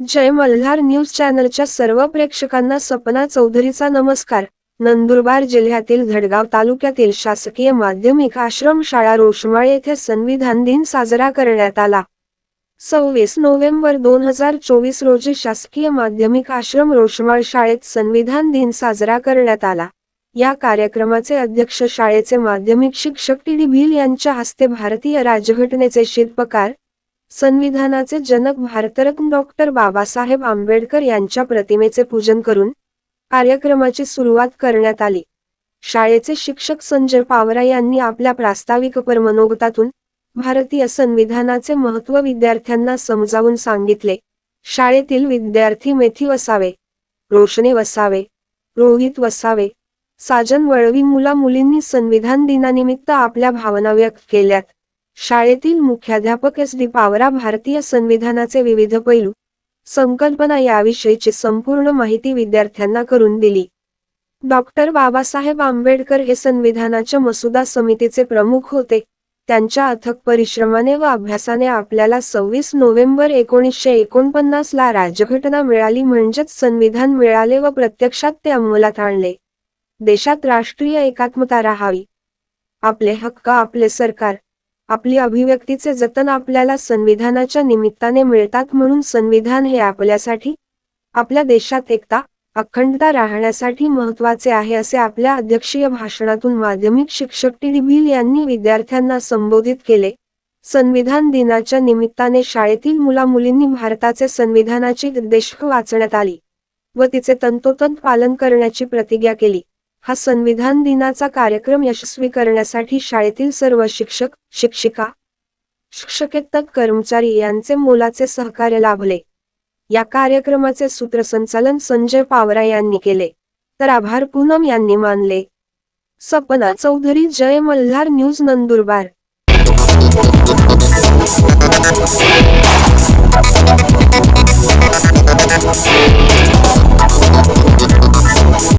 जय Malhar news चॅनलच्या सर्व प्रेक्षकांना सपना चौधरीचा नमस्कार. नंदुरबार जिल्ह्यातील धडगाव तालुक्यातील शासकीय माध्यमिक आश्रमशाळा रोषमाळ येथे संविधान दिन साजरा करण्यात आला. सव्वीस नोव्हेंबर दोन हजार चोवीस रोजी शासकीय माध्यमिक आश्रम रोषमाळ शाळेत संविधान दिन साजरा करण्यात आला. या कार्यक्रमाचे अध्यक्ष शाळेचे माध्यमिक शिक्षक टी डी भिल यांच्या हस्ते भारतीय राजघटनेचे शिल्पकार संविधानाचे जनक भारतरत्न डॉक्टर बाबासाहेब आंबेडकर यांच्या प्रतिमेचे पूजन करून कार्यक्रमाची सुरुवात करण्यात आली. शाळेचे शिक्षक संजय पावरा यांनी आपल्या प्रास्ताविक परमनोगतातून भारतीय संविधानाचे महत्त्व विद्यार्थ्यांना समजावून सांगितले. शाळेतील विद्यार्थी मेथी वसावे रोशने वसावे रोहित वसावे साजन वळवी मुला मुलींनी संविधान दिनानिमित्त आपल्या भावना व्यक्त केल्यात. शाळेतील मुख्याध्यापक एस. डी. पावरा भारतीय संविधानाचे विविध पैलू संकल्पना याविषयीची संपूर्ण माहिती विद्यार्थ्यांना करून दिली. डॉक्टर बाबासाहेब आंबेडकर हे संविधानाच्या मसुदा समितीचे प्रमुख होते. त्यांच्या अथक परिश्रमाने व अभ्यासाने आपल्याला सव्वीस नोव्हेंबर एकोणीसशे एकोणपन्नास ला राज्यघटना मिळाली म्हणजेच संविधान मिळाले व प्रत्यक्षात ते अंमलात आणले. देशात राष्ट्रीय एकात्मता राहावी. आपले हक्क आपले सरकार आपली अभिव्यक्तीचे जतन आपल्याला संविधानाच्या निमित्ताने मिळतात म्हणून संविधान हे आपल्यासाठी आपल्या देशात एकता अखंडता राहण्यासाठी महत्त्वाचे आहे असे आपल्या अध्यक्षीय भाषणातून माध्यमिक शिक्षक टी. भिल यांनी विद्यार्थ्यांना संबोधित केले. संविधान दिनाच्या निमित्ताने शाळेतील मुलामुलींनी भारताचे संविधानाची उद्देश वाचण्यात आली व तिचे तंतोतंत पालन करण्याची प्रतिज्ञा केली. हा संविधान दिनाचा कार्यक्रम यशस्वी करण्यासाठी शाळेतील सर्व शिक्षक शिक्षिका शिक्षकेतक कर्मचारी यांचे मोलाचे सहकार्य लाभले. या कार्यक्रमाचे सूत्रसंचालन संजय पावरा यांनी केले. तर आभार पूनम यांनी मानले. सपना चौधरी जय मल्हार न्यूज नंदुरबार.